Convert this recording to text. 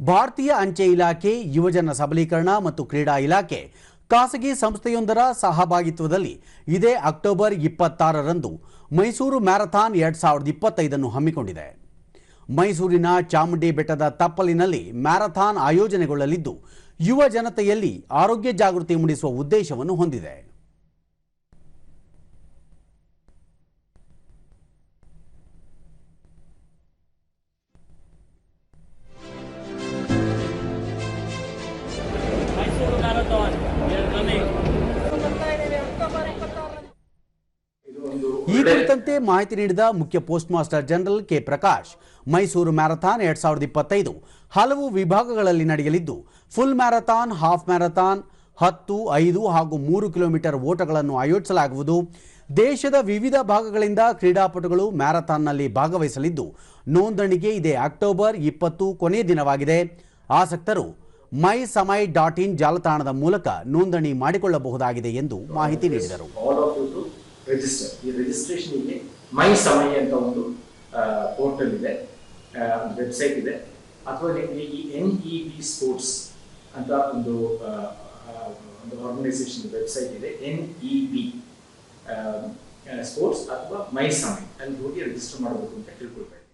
ಭಾರತೀಯ ಅಂಚೆ ಇಲಾಖೆ, ಯುವಜನ ಸಬಲೀಕರಣ ಮತ್ತು ಕ್ರೀಡಾ ಇಲಾಖೆ ಖಾಸಗಿ ಸಂಸ್ಥೆಯೊಂದರ ಸಹಭಾಗಿತ್ವದಲ್ಲಿ ಇದೇ ಅಕ್ಟೋಬರ್ ಇಪ್ಪತ್ತಾರರಂದು ಮೈಸೂರು ಮ್ಯಾರಥಾನ್ ಎರಡ್ ಸಾವಿರದ ಇಪ್ಪತ್ತೈದನ್ನು ಹಮ್ಮಿಕೊಂಡಿದೆ. ಮೈಸೂರಿನ ಚಾಮುಂಡಿ ಬೆಟ್ಟದ ತಪ್ಪಲಿನಲ್ಲಿ ಮ್ಯಾರಥಾನ್ ಆಯೋಜನೆಗೊಳ್ಳಲಿದ್ದು, ಯುವ ಜನತೆಯಲ್ಲಿ ಆರೋಗ್ಯ ಜಾಗೃತಿ ಮೂಡಿಸುವ ಉದ್ದೇಶವನ್ನು ಹೊಂದಿದೆ. ಈ ಕುರಿತಂತೆ ಮಾಹಿತಿ ನೀಡಿದ ಮುಖ್ಯ post master general K Prakash Mysuru marathon ಎರಡ್ ಸಾವಿರದ ಇಪ್ಪತ್ತೈದು ಹಲವು ವಿಭಾಗಗಳಲ್ಲಿ ನಡೆಯಲಿದ್ದು ಫುಲ್ ಮ್ಯಾರಥಾನ್ ಹಾಫ್ ಮ್ಯಾರಥಾನ್ ಹತ್ತು ಐದು ಹಾಗೂ ಮೂರು ಕಿಲೋಮೀಟರ್ ಓಟಗಳನ್ನು ಆಯೋಜಿಸಲಾಗುವುದು. ದೇಶದ ವಿವಿಧ ಭಾಗಗಳಿಂದ ಕ್ರೀಡಾಪಟುಗಳು ಮ್ಯಾರಥಾನ್ನಲ್ಲಿ ಭಾಗವಹಿಸಲಿದ್ದು ನೋಂದಣಿಗೆ ಇದೇ ಅಕ್ಟೋಬರ್ ಇಪ್ಪತ್ತು ಕೊನೆಯ ದಿನವಾಗಿದೆ. ಆಸಕ್ತರು ಮೈ ಸಮೈ ಡಾಟ್ ಇನ್ ಜಾಲತಾಣದ ಮೂಲಕ ನೋಂದಣಿ ಮಾಡಿಕೊಳ್ಳಬಹುದಾಗಿದೆ ಎಂದು ಮಾಹಿತಿ ನೀಡಿದರು. ರಿಜಿಸ್ಟರ್ ಈ ರಿಜಿಸ್ಟ್ರೇಷನ್ಗೆ ಮೈ ಸಮಯ ಅಂತ ಒಂದು ಪೋರ್ಟಲ್ ಇದೆ. ವೆಬ್ಸೈಟ್ ಇದೆ. ಅಥವಾ ನಿಮಗೆ ಈ ಎನ್ ಇ ಬಿ ಸ್ಪೋರ್ಟ್ಸ್ ಅಂತ ಒಂದು ಒಂದು ಆರ್ಗನೈಸೇಷನ್ ವೆಬ್ಸೈಟ್ ಇದೆ. ಎನ್ ಇ ಬಿ ಸ್ಪೋರ್ಟ್ಸ್ ಅಥವಾ ಮೈ ಸಮಯ. ಅಲ್ಲಿ ಹೋಗಿ ರಿಜಿಸ್ಟರ್ ಮಾಡಬೇಕು ಅಂತ ತಿಳ್ಕೊಳ್ಬೇಕು.